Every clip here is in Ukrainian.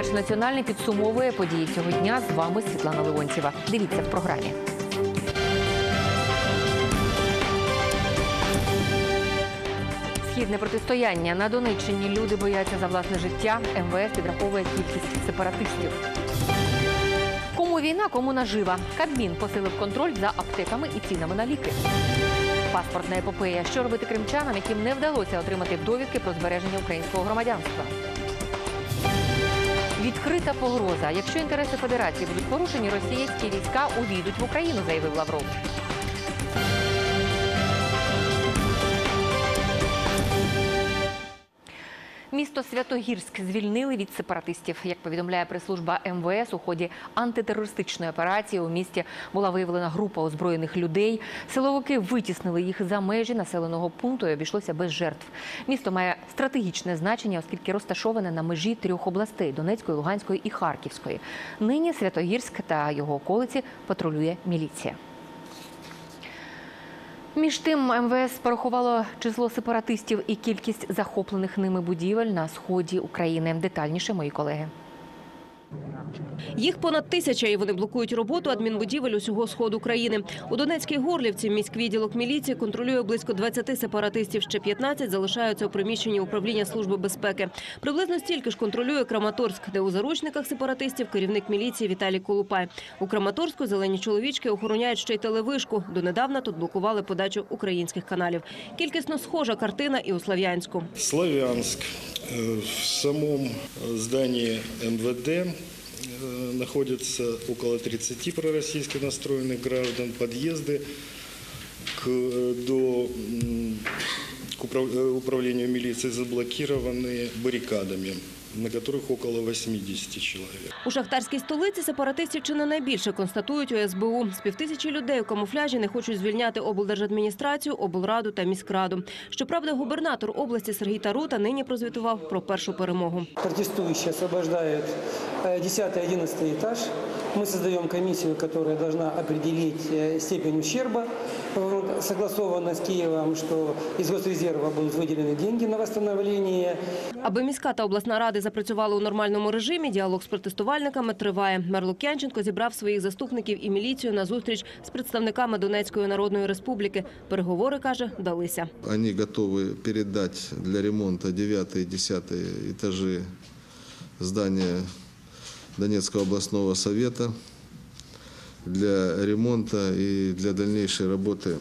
Перший національний підсумовує події цього дня. З вами Світлана Леонтьєва. Дивіться в програмі. Східне протистояння на Донеччині. Люди бояться за власне життя. МВС підраховує кількість сепаратистів. Кому війна, кому нажива. Кабмін посилив контроль за аптеками і цінами на ліки. Паспортна епопея. Що робити кримчанам, яким не вдалося отримати довідки про збереження українського громадянства? Відкрита погроза. Якщо інтереси федерації будуть порушені, російські війська увійдуть в Україну, заявив Лавров. Місто Святогірськ звільнили від сепаратистів. Як повідомляє прес-служба МВС, у ході антитерористичної операції у місті була виявлена група озброєних людей. Силовики витіснили їх за межі населеного пункту і обійшлося без жертв. Місто має стратегічне значення, оскільки розташоване на межі трьох областей Донецької, Луганської і Харківської. Нині Святогірськ та його околиці патрулює міліція. Між тим МВС порахувало число сепаратистів і кількість захоплених ними будівель на сході України. Детальніше мої колеги. Їх понад тисяча, і вони блокують роботу адмінбудівель усього сходу країни. У Донецькій Горлівці міськвідділок міліції контролює близько 20 сепаратистів. Ще 15 залишаються у приміщенні управління служби безпеки. Приблизно стільки ж контролює Краматорськ, де у заручниках сепаратистів керівник міліції Віталій Колупай. У Краматорську зелені чоловічки охороняють ще й телевишку. Донедавна тут блокували подачу українських каналів. Кількісно схожа картина і у Слов'янську. Славянск. Э, В самом здании МВД э, находится около 30 пророссийски настроенных граждан. Подъезды к, э, до м, к управ- э, управлению милиции заблокированы баррикадами, на которых около 80 человек. У шахтарській столиці сепаратистів чи не найбільше констатують у СБУ. З півтисячі людей у камуфляжі не хочуть звільняти облдержадміністрацію, облраду та міськраду. Щоправда, губернатор області Сергій Тарута нині прозвітував про першу перемогу. Протестующие освобождают 10-11 этаж. Мы создаем комиссию, которая должна определить э, степень ущерба. Вот, Согласовано с Киевом, что из госрезерва будут выделены деньги на восстановление. Аби міська та обласна ради запрацювали у нормальному режимі, діалог з протестувальниками триває. Мер Лук'янченко зібрав своїх заступників і міліцію на зустріч з представниками Донецької Народної Республіки. Переговори, каже, вдалися. Они готовы передать для ремонта 9 и 10 этажи здания Донецкого областного совета для ремонта и для дальнейшей работы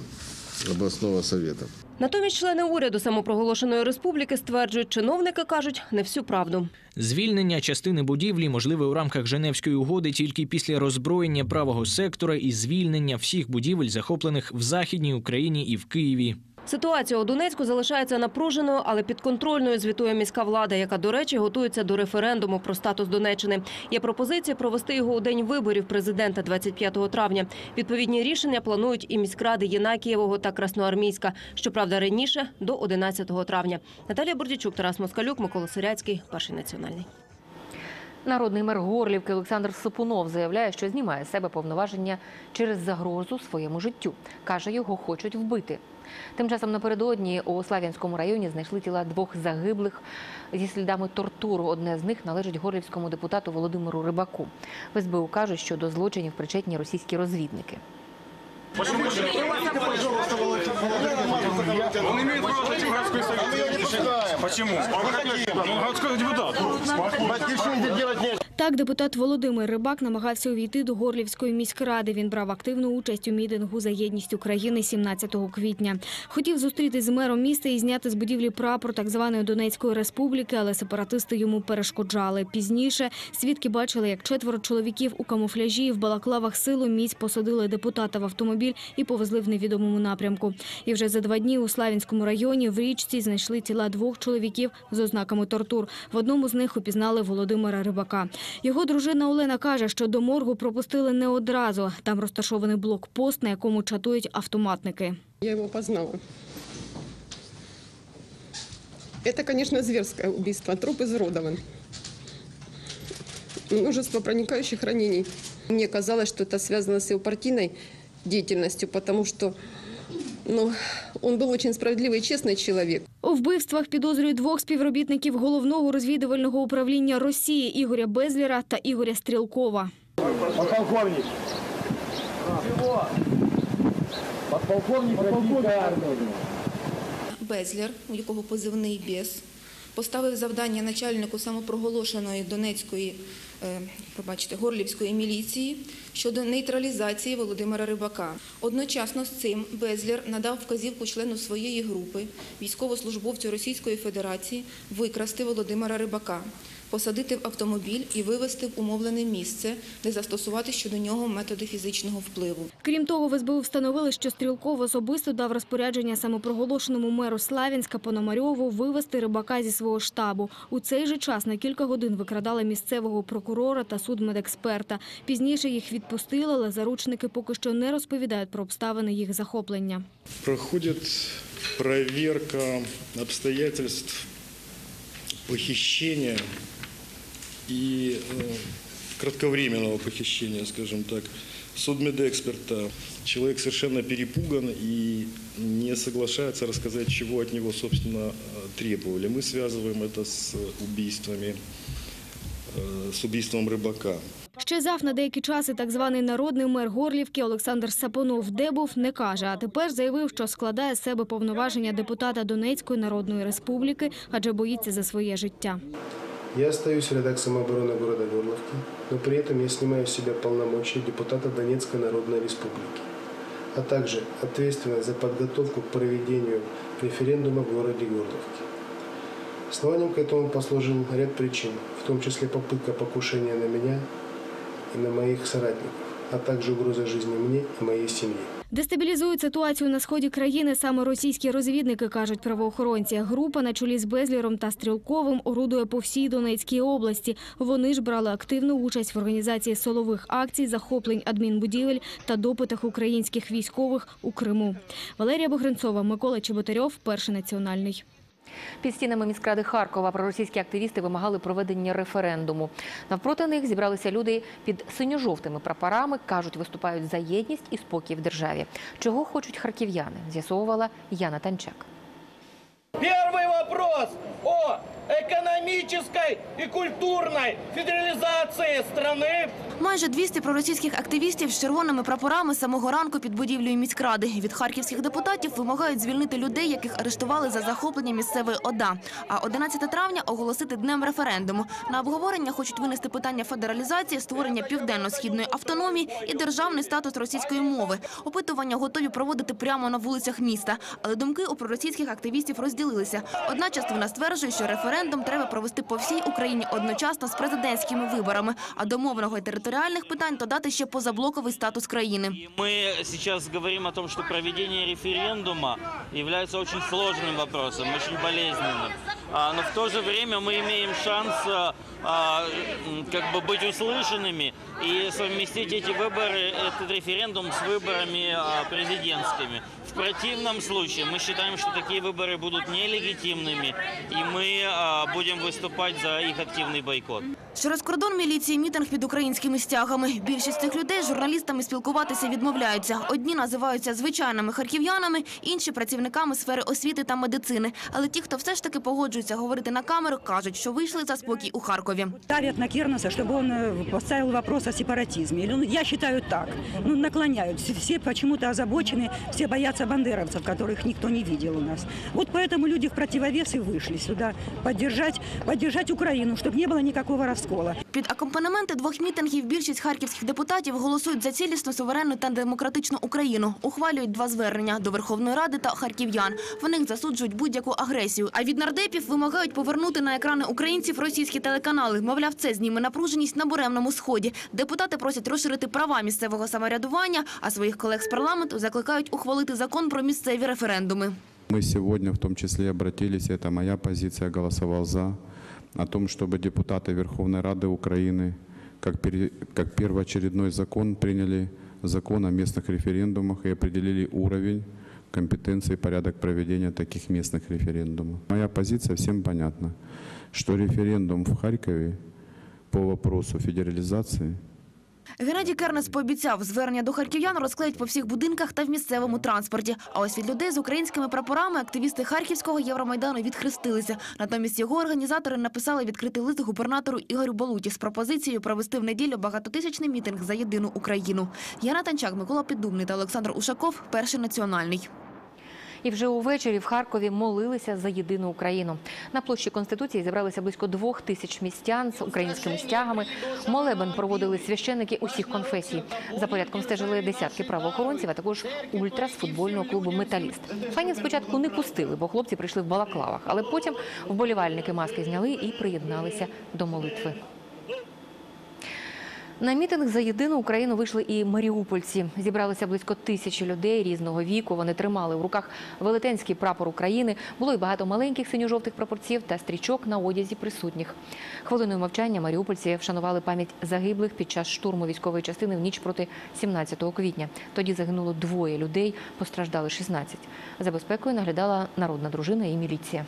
областного совета. Натомість члени уряду самопроголошеної республіки стверджують, чиновники кажуть не всю правду. Звільнення частини будівлі можливе у рамках Женевської угоди тільки після роззброєння правого сектора і звільнення всіх будівель, захоплених в Західній Україні і в Києві. Ситуація у Донецьку залишається напруженою, але підконтрольною, звітує міська влада, яка, до речі, готується до референдуму про статус Донеччини. Є пропозиція провести його у день виборів президента 25 травня. Відповідні рішення планують і міськради Єнакієвого та Красноармійська. Щоправда, раніше до 11 травня. Наталія Бордічук, Тарас Москалюк, Микола Сиряцький, перший національний. Народний мер Горлівки Олександр Сапунов заявляє, що знімає з себе повноваження через загрозу своєму життю. Каже, його хочуть вбити. Тим часом напередодні у Слав'янському районі знайшли тіла двох загиблих зі слідами тортуру. Одне з них належить горлівському депутату Володимиру Рибаку. В СБУ кажуть, що до злочинів причетні російські розвідники. Он имеет право совет. Почему? Он хотите? Он городской депутат. Так, депутат Володимир Рибак намагався увійти до Горлівської міськради. Він брав активну участь у мітингу за єдність України 17 квітня. Хотів зустрітись з мером міста і зняти з будівлі прапор так званої Донецької республіки, але сепаратисти йому перешкоджали. Пізніше свідки бачили, як четверо чоловіків у камуфляжі і в балаклавах силу міць посадили депутата в автомобіль і повезли в невідомому напрямку. І вже за два дні у Славянському районі в річці знайшли тіла двох чоловіків з ознаками тортур. В одному з них упізнали Володимира Рибака. Його дружина Олена каже, що до моргу пропустили не одразу. Там розташований блокпост, на якому чатують автоматники. Я его познала. Это, конечно, зверское убийство. Труп изуродован. Множество проникающих ранений. Мне казалось, что это связано с его партийной деятельностью, потому что Но он был очень справедливый и честный человек. У вбивствах підозрюють двох співробітників головного розвідувального управління Росії Ігоря Безлєра та Ігоря Стрілкова. Подполковник. Подполковник Безлер, у якого позивний «Бєс», поставив завдання начальнику самопроголошеної Донецької, е, пробачте, Горлівської міліції щодо нейтралізації Володимира Рибака. Одночасно з цим Безлер надав вказівку члену своєї групи, військовослужбовцю Російської Федерації, викрасти Володимира Рибака, посадити в автомобіль і вивезти в умовлене місце, де застосувати щодо нього методи фізичного впливу. Крім того, в СБУ встановили, що Стрілков особисто дав розпорядження самопроголошеному меру Славянська Пономарьову вивести рибака зі свого штабу. У цей же час на кілька годин викрадали місцевого прокурора та судмедексперта. Пізніше їх відпустили, але заручники поки що не розповідають про обставини їх захоплення. Проходит проверка обстоятельств похищения и э, кратковременного похищения, скажем так, судмедэксперта. Человек совершенно перепуган и не соглашается рассказать, чего от него, собственно, э, требовали. Мы связываем это с убийствами, э, с убийством рыбака. Щезав на деякий час і так званий народний мер Горлівки Олександр Сапонов де був, не каже, а тепер заявив, що складає з себе повноваження депутата Донецької Народної Республіки, адже боїться за своє життя. Я остаюсь в рядах самообороны города Горловки, но при этом я снимаю с себя полномочия депутата Донецкой Народной Республики, а также ответственность за подготовку к проведению референдума в городе Горловке. Основанием к этому послужил ряд причин, в том числе попытка покушения на меня и на моих соратников, а также угроза жизни мне и моей семье. Дестабілізують ситуацію на сході країни саме російські розвідники, кажуть правоохоронці. Група на чолі з Безліром та Стрілковим орудує по всій Донецькій області. Вони ж брали активну участь в організації солових акцій, захоплень адмінбудівель та допитах українських військових у Криму. Валерія Богринцова, Микола Чеботарьов, Перший національний. Під стінами міськради Харкова проросійські активісти вимагали проведення референдуму. Навпроти них зібралися люди під синьо-жовтими прапорами. кажуть, виступають за єдність і спокій в державі. Чого хочуть харків'яни? З'ясовувала Яна Танчак. Первый вопрос о экономической и культурной федерализации страны. Майже 200 проросійських активістів з червоними прапорами самого ранку під будівлею міськради. Від харківських депутатів вимагають звільнити людей, яких арештували за захоплення місцевої ОДА. А 11 травня оголосити днем референдуму. На обговорення хочуть винести питання федералізації, створення південно-східної автономії і державний статус російської мови. Опитування готові проводити прямо на вулицях міста. Але думки у проросійських активістів розділилися. Одна частина стверджує, що референдум треба провести по всій Україні одночасно з президентськими виборами, а до мовного і територіальних питань додати ще позаблоковий статус країни. Мы сейчас говорим о том, что проведение референдума является очень сложным вопросом, очень болезненным. А, Но в то же время мы имеем шанс а, а, м, как бы быть услышанными и совместить эти выборы, этот референдум с выборами а, президентскими. В противном случае мы считаем, что такие выборы будут нелегитимными, и мы а, будем выступать за их активный бойкот. Через кордон міліції мітинг під українськими стягами. Більшість цих людей з журналістами спілкуватися відмовляються. Одні називаються звичайними харків'янами, інші працівниками сфери освіти та медицини. Але ті, хто все ж таки погоджується говорити на камеру, кажуть, що вийшли за спокій у Харкові. Ставят на Кернеса, чтобы он э, поставил вопрос о сепаратизме. Или, ну, я считаю так. Ну, наклоняют. Все- Все почему-то озабочены, все боятся бандеровцев, которых никто не видел у нас. Вот поэтому люди в противовес и вышли сюда поддержать, поддержать Украину, чтобы не было никакого раскола. Під акомпанементи двох мітингів більшість харківських депутатів голосують за цілісну, суверенну та демократичну Україну. Ухвалюють два звернення до Верховної Ради та харків'ян. В них засуджують будь-яку агресію. А від нардепів вимагають повернути на екрани українців російські телеканали. Мовляв, це зніме напруженість на буремному сході. Депутати просять розширити права місцевого самоврядування, а своїх колег з парламенту закликають ухвалити закон про місцеві референдуми. Мы сегодня в том числе обратились, это моя позиция, голосовал за, о том, чтобы депутаты Верховной Рады Украины как, пере- как первоочередной закон приняли закон о местных референдумах и определили уровень компетенции и порядок проведения таких местных референдумов. Моя позиция всем понятна, что референдум в Харькове по вопросу федерализации Геннадій Кернес пообіцяв, звернення до харків'ян розклеють по всіх будинках та в місцевому транспорті. А ось від людей з українськими прапорами активісти Харківського Євромайдану відхрестилися. Натомість його організатори написали відкритий лист губернатору Ігорю Балуті з пропозицією провести в неділю багатотисячний мітинг за єдину Україну. Яна Танчак, Микола Піддубний та Олександр Ушаков. Перший національний. І вже увечері в Харкові молилися за єдину Україну. На площі Конституції зібралися близько двох тисяч містян з українськими стягами. Молебен проводили священники усіх конфесій. За порядком стежили десятки правоохоронців, а також ультра з футбольного клубу Металіст. Фанів спочатку не пустили, бо хлопці прийшли в балаклавах, але потім вболівальники маски зняли і приєдналися до молитви. На мітинг за єдину Україну вийшли і маріупольці. Зібралося близько тисячі людей різного віку. Вони тримали в руках велетенський прапор України. Було й багато маленьких синьо-жовтих прапорців та стрічок на одязі присутніх. Хвилиною мовчання маріупольці вшанували пам'ять загиблих під час штурму військової частини в ніч проти 17 квітня. Тоді загинуло двоє людей, постраждали 16. За безпекою наглядала народна дружина і міліція.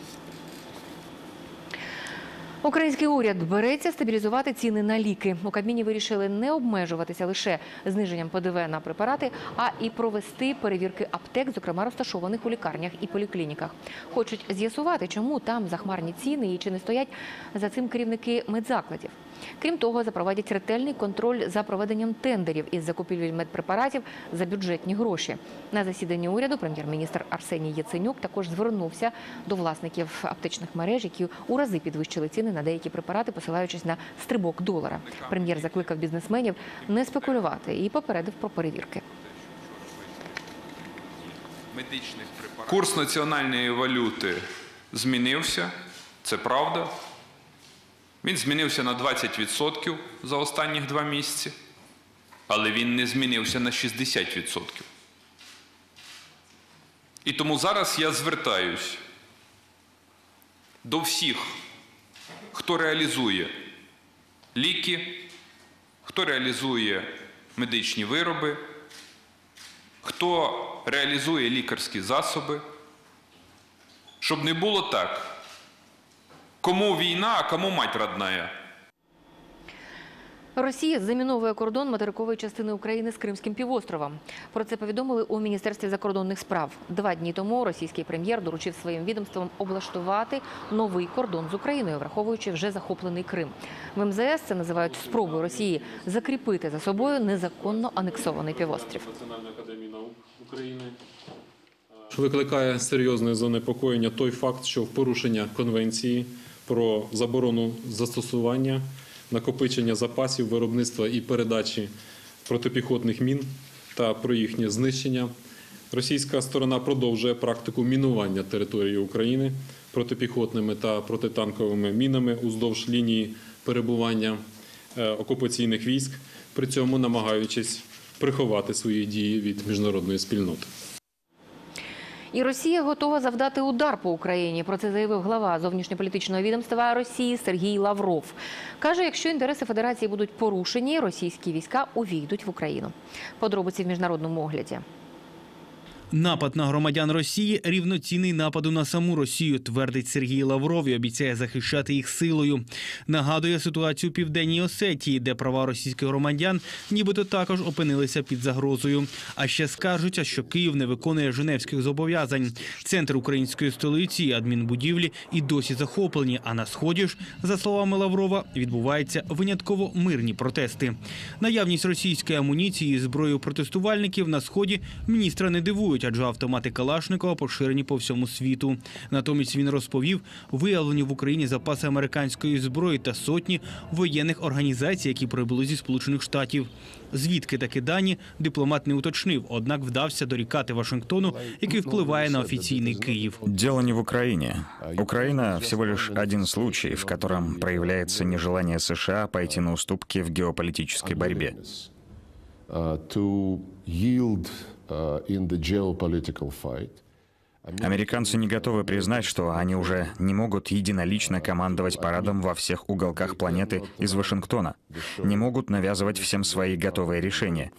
Український уряд береться стабілізувати ціни на ліки. У Кабміні вирішили не обмежуватися лише зниженням ПДВ на препарати, а і провести перевірки аптек, зокрема розташованих у лікарнях і поліклініках. Хочуть з'ясувати, чому там захмарні ціни і чи не стоять за цим керівники медзакладів. Крім того, запровадять ретельний контроль за проведенням тендерів із закупівель медпрепаратів за бюджетні гроші. На засіданні уряду прем'єр-міністр Арсеній Яценюк також звернувся до власників аптечних мереж, які у рази підвищили ціни на деякі препарати, посилаючись на стрибок долара. Прем'єр закликав бізнесменів не спекулювати і попередив про перевірки. Курс національної валюти змінився, це правда. Він змінився на 20% за останні два місяці, але він не змінився на 60%. І тому зараз я звертаюсь до всіх, хто реалізує ліки, хто реалізує медичні вироби, хто реалізує лікарські засоби, щоб не було так. Кому війна, а кому мать родная. Росія заміновує кордон материкової частини України з Кримським півостровом. Про це повідомили у Міністерстві закордонних справ. Два дні тому російський прем'єр доручив своїм відомствам облаштувати новий кордон з Україною, враховуючи вже захоплений Крим. В МЗС це називають спробою Росії закріпити за собою незаконно анексований півострів. України. Викликає серйозне занепокоєння той факт, що в порушення конвенції про заборону застосування, накопичення запасів, виробництва і передачі протипіхотних мін та про їхнє знищення. Російська сторона продовжує практику мінування території України протипіхотними та протитанковими мінами уздовж лінії перебування е, окупаційних військ, при цьому намагаючись приховати свої дії від міжнародної спільноти. І Росія готова завдати удар по Україні. Про це заявив глава зовнішньополітичного відомства Росії Сергій Лавров. Каже, якщо інтереси Федерації будуть порушені, російські війська увійдуть в Україну. Подробиці в міжнародному огляді. Напад на громадян Росії рівноцінний нападу на саму Росію, твердить Сергій Лавров і обіцяє захищати їх силою. Нагадує ситуацію у південній Осетії, де права російських громадян нібито також опинилися під загрозою. А ще скаржуться, що Київ не виконує Женевських зобов'язань. Центр української столиці і адмінбудівлі і досі захоплені. А на сході ж, за словами Лаврова, відбуваються винятково мирні протести. Наявність російської амуніції і зброї протестувальників на сході міністра не дивують, адже автомати Калашникова поширені по всьому світу. Натомість він розповів, виявлені в Україні запаси американської зброї та сотні воєнних організацій, які прибули зі Сполучених Штатів. Звідки такі дані дипломат не уточнив, однак вдався дорікати Вашингтону, який впливає на офіційний Київ. Дело не в Украине. Украина всего лишь один случай, в котором проявляется нежелание США пойти на уступки в геополитической борьбе. To yield in the geopolitical fight. Американцы не готовы признать, что они уже не могут единолично командовать парадом во всех уголках планеты из Вашингтона, не могут навязывать всем свои готовые решения.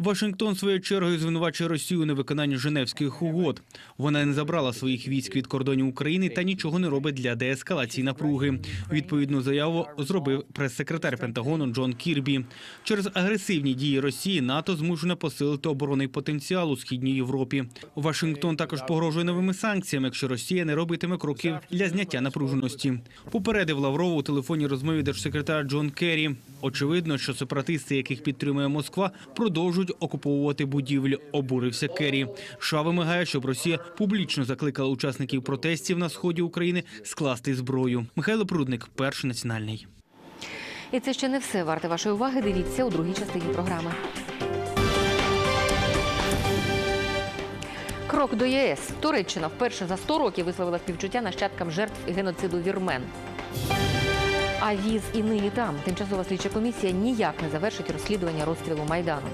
Вашингтон своєю чергою звинувачує Росію у невиконанні Женевських угод. Вона не забрала своїх військ від кордонів України та нічого не робить для деескалації напруги. Відповідну заяву зробив прес-секретар Пентагону Джон Кірбі. Через агресивні дії Росії НАТО змушене посилити оборонний потенціал у східній Європі. Вашингтон також погрожує новими санкціями, якщо Росія не робитиме кроків для зняття напруженості. Попередив Лаврову у телефонній розмові держсекретар Джон Керрі. Очевидно, що сепаратисти, яких підтримує Москва, продовжують окуповувати будівлі. Обурився Керрі. США вимагає, щоб Росія публічно закликала учасників протестів на сході України скласти зброю. Михайло Прудник, перший національний. І це ще не все. Варте вашої уваги. Дивіться у другій частині програми. Крок до ЄС. Туреччина вперше за 100 років висловила співчуття нащадкам жертв геноциду вірмен. А віз і нині там. Тимчасова слідча комісія ніяк не завершить розслідування розстрілу Майдану.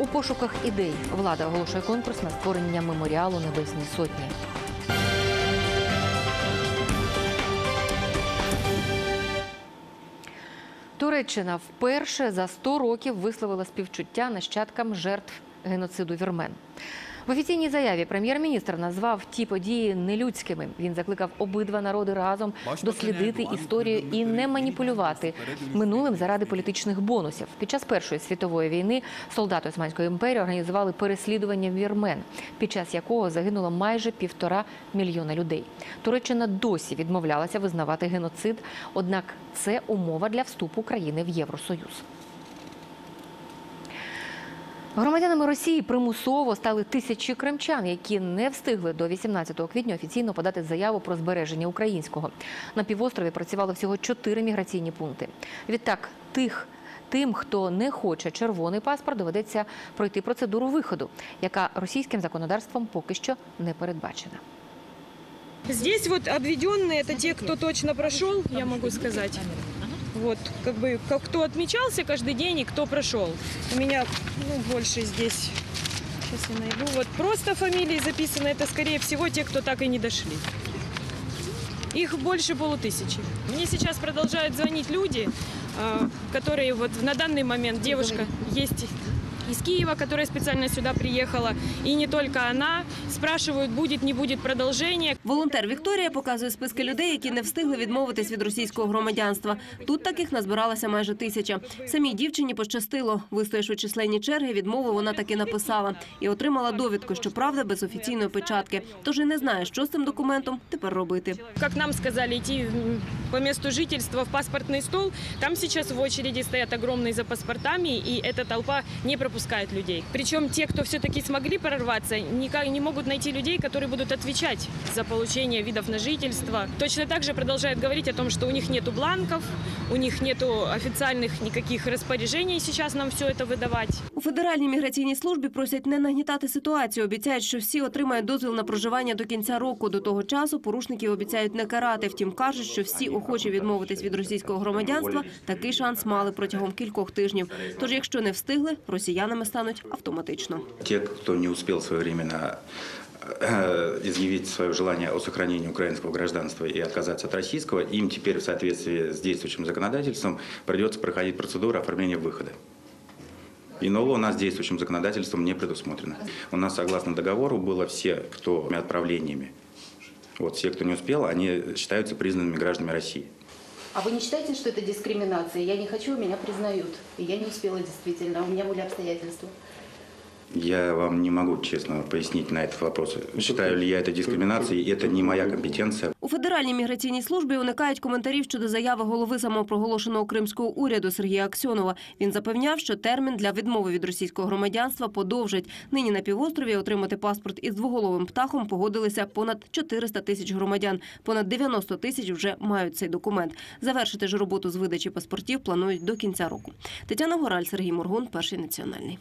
У пошуках ідей влада оголошує конкурс на створення меморіалу Небесній Сотні. Туреччина вперше за 100 років висловила співчуття нащадкам жертв геноциду вірмен. В офіційній заяві прем'єр-міністр назвав ті події нелюдськими. Він закликав обидва народи разом дослідити історію і не маніпулювати минулим заради політичних бонусів. Під час Першої світової війни солдати Османської імперії організували переслідування вірмен, під час якого загинуло майже півтора мільйона людей. Туреччина досі відмовлялася визнавати геноцид, однак це умова для вступу країни в Євросоюз. Громадянами Росії примусово стали тисячі кримчан, які не встигли до 18 квітня офіційно подати заяву про збереження українського. На півострові працювало всього чотири міграційні пункти. Відтак, тих. Тим, хто не хоче червоний паспорт, доведеться пройти процедуру виходу, яка російським законодавством поки що не передбачена. Здесь вот обведенные те, кто точно прошел, я могу сказать. Вот, как бы, как кто отмечался каждый день и кто прошел. У меня, ну, больше здесь, сейчас я найду. Вот просто фамилии записаны, это, скорее всего, те, кто так и не дошли. Их больше полутысячи. Мне сейчас продолжают звонить люди, э, которые вот на данный момент девушка есть из Киева, которая специально сюда приехала, и не только она. Спрашивают, будет, не будет продолжения. Волонтер Вікторія показує списки людей, які не встигли відмовитись від російського громадянства. Тут таких назбиралася майже тисяча. Самій дівчині пощастило. Вистоявши численні черги, відмову вона таки написала і отримала довідку, що правда без офіційної печатки. Тож і не знає, що з цим документом тепер робити. Как нам сказали, идти м, по месту жительства в паспортный стол. Там сейчас в очереди стоят огромные за паспортами, и эта толпа не пропускает людей. Причем те, кто все-таки смогли прорваться, никак не могут найти людей, которые будут отвечать за получение видов на жительство. Точно так же продолжают говорить о том, что у них нету бланков, у них нету официальных никаких распоряжений сейчас нам все это выдавать. У федеральній міграційній службі просять не нагнітати ситуацію. Обіцяють, що всі отримають дозвіл на проживання до кінця року. До того часу порушників обіцяють не карати. Втім, кажуть, що всі охочі відмовитись від російського громадянства такий шанс мали протягом кількох тижнів. Тож, якщо не встигли, росіянами стануть автоматично. Те, кто не успел своевременно э, изъявить свое желание о сохранении украинского гражданства и отказаться от российского, им теперь в соответствии с действующим законодательством придется проходить процедуру оформления выхода. Иного у нас действующим законодательством не предусмотрено. У нас, согласно договору, было все, кто отправлениями. Вот все, кто не успел, они считаются признанными гражданами России. А вы не считаете, что это дискриминация? Я не хочу, меня признают. И я не успела действительно, у меня были обстоятельства. Я вам не могу честно пояснить на этот вопрос. Считаю ли я это дискриминацией, это не моя компетенция. У федеральній міграційній службі уникають коментарів щодо заяви голови самопроголошеного кримського уряду Сергія Аксьонова. Він запевняв, що термін для відмови від російського громадянства подовжать. Нині на півострові отримати паспорт із двоголовим птахом погодилися понад 400 тисяч громадян. Понад 90 тисяч вже мають цей документ. Завершити ж роботу з видачі паспортів планують до кінця року. Тетяна Гораль, Сергій Моргун, перший національний.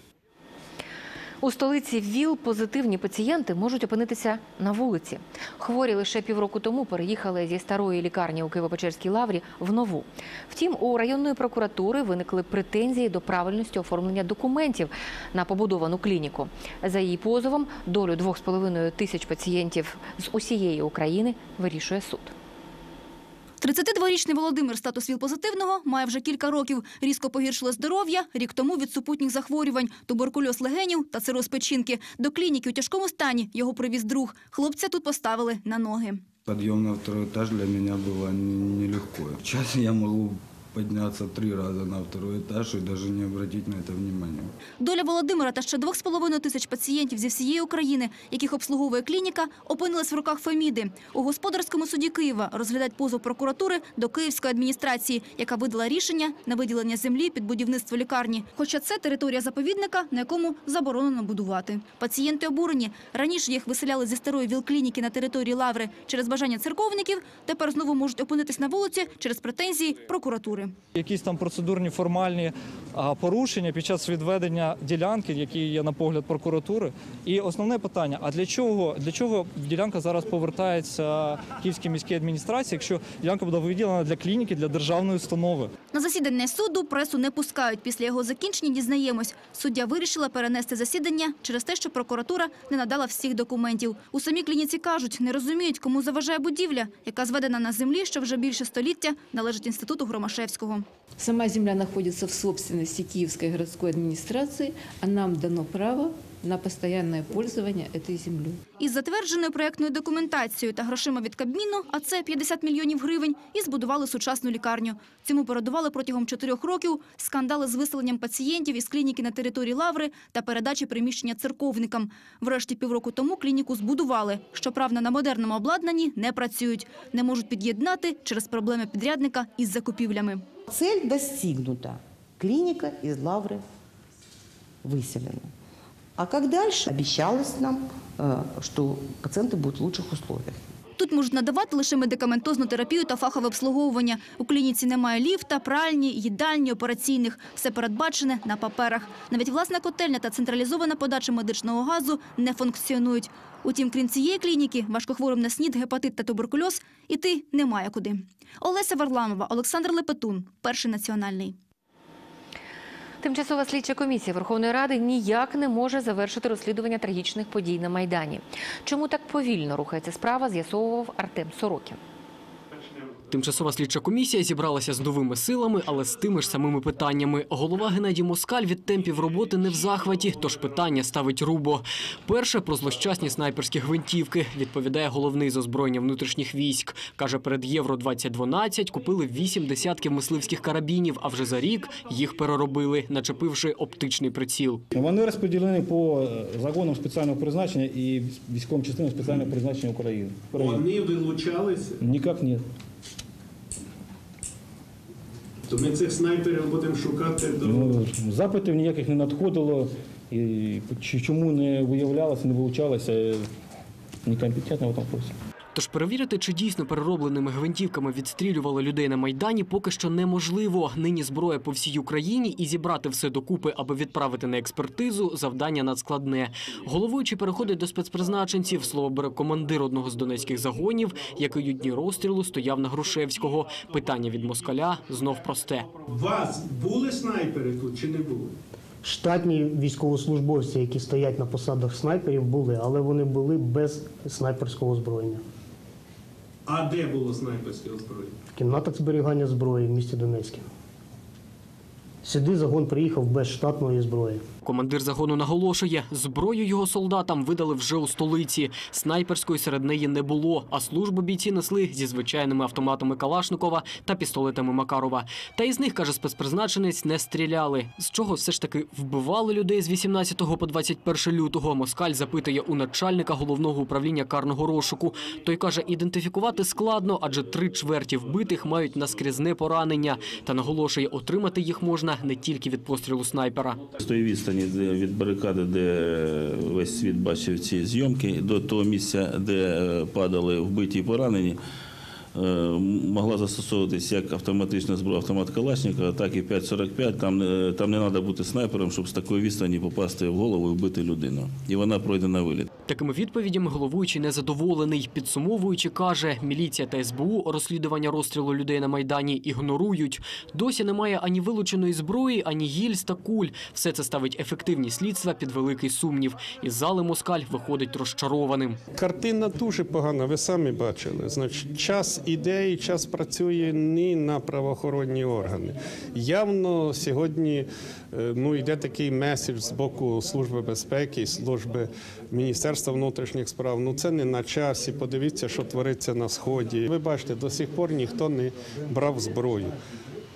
У столиці ВІЛ позитивні пацієнти можуть опинитися на вулиці. Хворі лише півроку тому переїхали зі старої лікарні у Києво-Печерській лаврі в нову. Втім, у районної прокуратури виникли претензії до правильності оформлення документів на побудовану клініку. За її позовом долю 2,5 тисяч пацієнтів з усієї України вирішує суд. 32-річний Володимир статус ВІЛ-позитивного має вже кілька років. Різко погіршило здоров'я, рік тому від супутніх захворювань, туберкульоз легенів та цироз печінки. До клініки у тяжкому стані його привіз друг. Хлопця тут поставили на ноги. Подъем на второй этаж для меня было не- нелегко. Сейчас я могу подняться три раза на второй этаж и даже не обратить на это внимания. Доля Володимира та ще двох з половиною тисяч пацієнтів зі всієї України, яких обслуговує клініка, опинилась в руках Феміди. У господарському суді Києва розглядають позов прокуратури до Київської адміністрації, яка видала рішення на виділення землі під будівництво лікарні. Хоча це територія заповідника, на якому заборонено будувати. Пацієнти обурені. Раніше їх виселяли зі старої вілклініки на території Лаври через бажання церковників. Тепер знову можуть опинитись на вулиці через претензії прокуратури. Якісь там процедурні формальні порушення під час відведення ділянки, які є на погляд прокуратури. І основне питання: а для чого для чого ділянка зараз повертається Київській міській адміністрації, якщо ділянка буде виділена для клініки, для державної установи? На засідання суду пресу не пускають. Після його закінчення дізнаємось. Суддя вирішила перенести засідання через те, що прокуратура не надала всіх документів. У самій клініці кажуть, не розуміють, кому заважає будівля, яка зведена на землі, що вже більше століття належить інституту Громашевського. Сама земля находится в собственности Киевской городской администрации, а нам дано право на постоянное пользование этой землей. Із затвердженою проєктною документацією та грошима від Кабміну, а це 50 мільйонів гривень, і збудували сучасну лікарню. Цьому передували протягом чотирьох років скандали з виселенням пацієнтів із клініки на території Лаври та передачі приміщення церковникам. Врешті півроку тому клініку збудували. Щоправда, на модерному обладнанні не працюють. Не можуть під'єднати через проблеми підрядника із закупівлями. Цель достигнута. Клиника из Лавры выселена. А как дальше? Обещалось нам, э, что пациенты будут в лучших условиях. Тут можуть надавати лише медикаментозну терапію та фахове обслуговування. У клініці немає ліфта, пральні, їдальні, операційних. Все передбачене на паперах. Навіть власна котельня та централізована подача медичного газу не функціонують. Утім, крім цієї клініки, важкохворим на снід, гепатит та туберкульоз іти немає куди. Олеся Варламова, Олександр Лепетун, перший національний. Тимчасова слідча комісія Верховної Ради ніяк не може завершити розслідування трагічних подій на Майдані. Чому так повільно рухається справа, з'ясовував Артем Сорокін. Тимчасова слідча комісія зібралася з новими силами, але з тими ж самими питаннями. Голова Геннадій Москаль від темпів роботи не в захваті, тож питання ставить рубо. Перше про злощасні снайперські гвинтівки відповідає головний з озброєння внутрішніх військ. каже, перед євро 2012 купили вісім десятків мисливських карабінів, а вже за рік їх переробили, начепивши оптичний приціл. Вони розподілені по е, законам спеціального призначення і військовим частинам спеціального призначення України. Вони вилучалися, Ніяк ні. То ми цих снайперів будемо шукати до. Ну, запитів ніяких не надходило. І чому не виявлялося, не вилучалося, е, некомпетентно в цьому вопросі. Тож перевірити, чи дійсно переробленими гвинтівками відстрілювали людей на майдані, поки що неможливо. Нині зброя по всій Україні і зібрати все докупи, аби відправити на експертизу, завдання надскладне. Головуючий переходить до спецпризначенців. Слово бере командир одного з донецьких загонів, який у дні розстрілу стояв на Грушевського. Питання від москаля знов просте. Вас були снайпери тут чи не було? Штатні військовослужбовці, які стоять на посадах снайперів, були, але вони були без снайперського озброєння. А де було снайперське озброєння? В кімнатах зберігання зброї в місті Донецьке. Сюди загон приїхав без штатної зброї. Командир загону наголошує, зброю його солдатам видали вже у столиці. Снайперської серед неї не було, а службу бійці несли зі звичайними автоматами Калашникова та пістолетами Макарова. Та із них, каже спецпризначенець, не стріляли. З чого все ж таки вбивали людей з 18 по 21 лютого. Москаль запитує у начальника головного управління карного розшуку. Той каже, ідентифікувати складно, адже три чверті вбитих мають наскрізне поранення. Та наголошує, отримати їх можна не тільки від пострілу снайпера. З тої відстані де- від барикади, де весь світ бачив ці зйомки, до того місця, де е, падали вбиті і поранені, е, могла застосовуватись як автоматична зброя автомат Калашникова, так і 5.45. Там, там не треба бути снайпером, щоб з такої відстані попасти в голову і вбити людину. І вона пройде на виліт. Такими відповідями головуючий незадоволений. Підсумовуючи, каже, міліція та СБУ розслідування розстрілу людей на Майдані ігнорують. Досі немає ані вилученої зброї, ані гільз та куль. Все це ставить ефективні слідства під великий сумнів. Із зали Москаль виходить розчарованим. Картина дуже погана, ви самі бачили. Значить, час іде і час працює не на правоохоронні органи. Явно сьогодні е, ну, йде такий меседж з боку Служби безпеки, і служби Міністерства внутрішніх справ. Ну це не на часі. Подивіться, що твориться на сході. Ви бачите, до сих пор ніхто не брав зброю.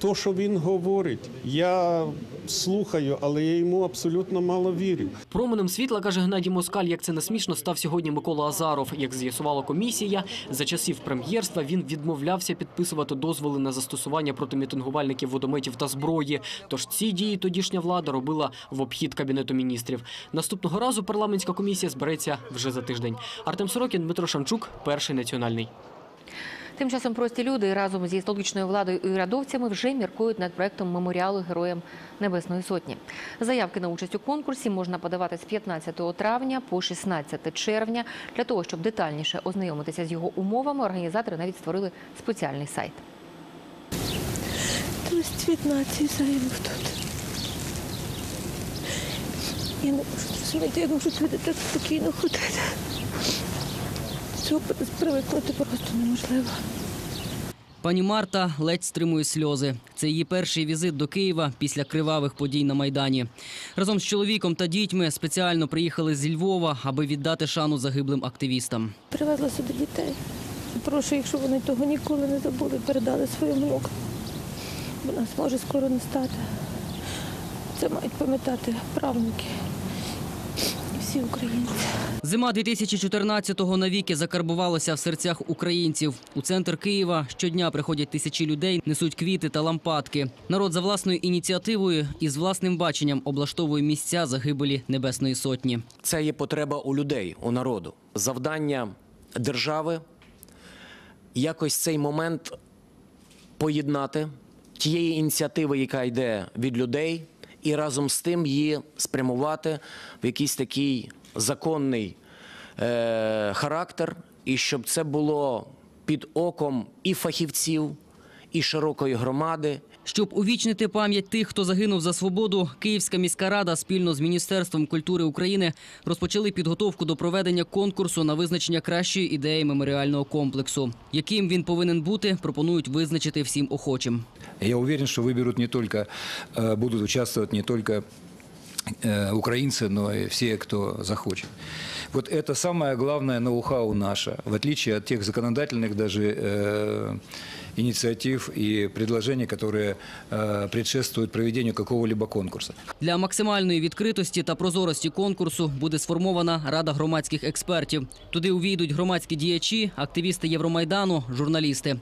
То, що він говорить, я слухаю, але я йому абсолютно мало вірю. Променем світла, каже Геннадій Москаль, як це не смішно, став сьогодні Микола Азаров. Як з'ясувала комісія, за часів прем'єрства він відмовлявся підписувати дозволи на застосування проти мітингувальників водометів та зброї. Тож ці дії тодішня влада робила в обхід кабінету міністрів. Наступного разу парламентська комісія збереться вже за тиждень. Артем Сорокін, Дмитро Шамчук, перший національний. Тим часом прості люди разом зі столичною владою і урядовцями вже міркують над проектом меморіалу Героям Небесної Сотні. Заявки на участь у конкурсі можна подавати з 15 травня по 16 червня. Для того, щоб детальніше ознайомитися з його умовами, організатори навіть створили спеціальний сайт. Розцвітна заявок тут. Я не можу зрозуміти, як можуть люди так спокійно ходити. Цього привикнути просто неможливо. Пані Марта ледь стримує сльози. Це її перший візит до Києва після кривавих подій на Майдані. Разом з чоловіком та дітьми спеціально приїхали зі Львова, аби віддати шану загиблим активістам. Привезла сюди дітей. Прошу, якщо вони того ніколи не забудуть, передали своїм внукам. Бо нас може скоро не стати. Це мають пам'ятати правнуки і всі українці. Зима 2014-го навіки закарбувалася в серцях українців. У центр Києва щодня приходять тисячі людей, несуть квіти та лампадки. Народ за власною ініціативою і з власним баченням облаштовує місця загибелі Небесної Сотні. Це є потреба у людей, у народу. Завдання держави якось цей момент поєднати тієї ініціативи, яка йде від людей, і разом з тим її спрямувати в якийсь такий законний е- характер, і щоб це було під оком і фахівців, і широкої громади, Щоб увічнити пам'ять тих, хто загинув за свободу, Київська міська рада спільно з Міністерством культури України розпочали підготовку до проведення конкурсу на визначення кращої ідеї меморіального комплексу. Яким він повинен бути, пропонують визначити всім охочим. Я уверен, что выберут не только, э, будут участвовать не только э, украинцы, но и все, кто захочет. Вот это самое главное ноу-хау наше, в отличие от тех законодательных даже э, инициатив и предложений, которые э, предшествуют проведению какого-либо конкурса. Для максимальної відкритості та прозорості конкурсу буде сформована рада громадських експертів. Туди увійдуть громадські діячі, активісти Євромайдану, журналісти.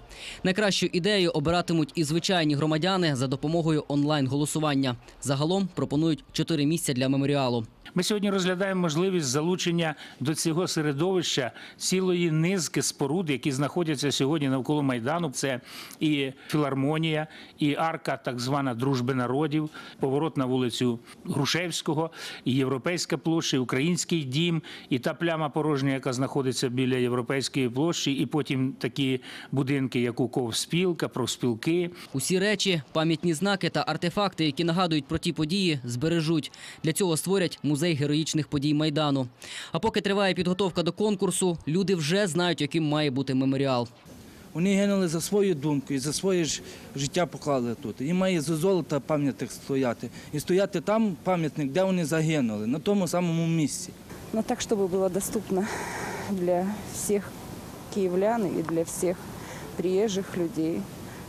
Найкращу ідею обиратимуть і звичайні громадяни за допомогою онлайн-голосування. Загалом пропонують чотири місця для меморіалу. Ми сьогодні розглядаємо можливість залучення до цього середовища цілої низки споруд, які знаходяться сьогодні навколо майдану. Це і філармонія, і арка, так звана дружби народів, поворот на вулицю Грушевського, і Європейська площа, і Український дім, і та пляма порожня, яка знаходиться біля Європейської площі, і потім такі будинки, як Уков-спілка, профспілки. Усі речі, пам'ятні знаки та артефакти, які нагадують про ті події, збережуть. Для цього створять музей героїчних подій Майдану. А поки триває підготовка до конкурсу, люди вже знають, яким має бути меморіал. Вони гинули за свою думку і за своє ж життя поклали тут. І має з золота пам'ятник стояти. І стояти там пам'ятник, де вони загинули, на тому самому місці. но так, чтобы было доступно для всех киевлян и для всех приезжих людей,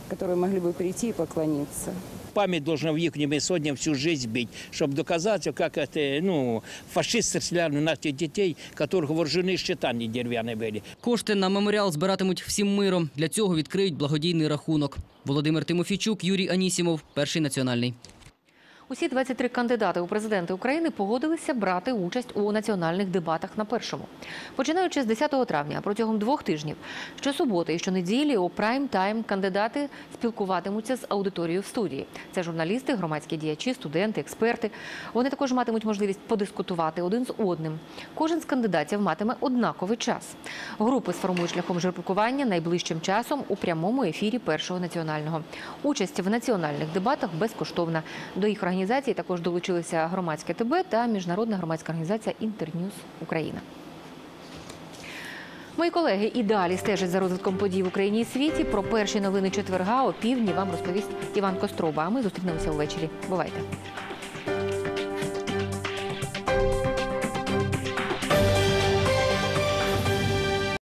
которые могли бы прийти и поклониться. Память должна в їхніми сотням всю жизнь бить, щоб доказати, як это, ну, фашисти стріляли на тих дітей, яких вооружені щитані дерев'яні були. Кошти на меморіал збиратимуть всім миром. Для цього відкриють благодійний рахунок. Володимир Тимофійчук, Юрій Анісімов, перший національний. Усі 23 кандидати у президенти України погодилися брати участь у національних дебатах на першому. Починаючи з 10 травня, протягом двох тижнів, щосуботи і щонеділі у прайм-тайм кандидати спілкуватимуться з аудиторією в студії. Це журналісти, громадські діячі, студенти, експерти. Вони також матимуть можливість подискутувати один з одним. Кожен з кандидатів матиме однаковий час. Групи сформують шляхом жеребкування найближчим часом у прямому ефірі першого національного. Участь в національних дебатах безкоштовна. До їх організації також долучилися громадське ТБ та міжнародна громадська організація Інтерньюз Україна. Мої колеги і далі стежать за розвитком подій в Україні і світі. Про перші новини четверга о півдні вам розповість Іван Костроба. А ми зустрінемося увечері. Бувайте.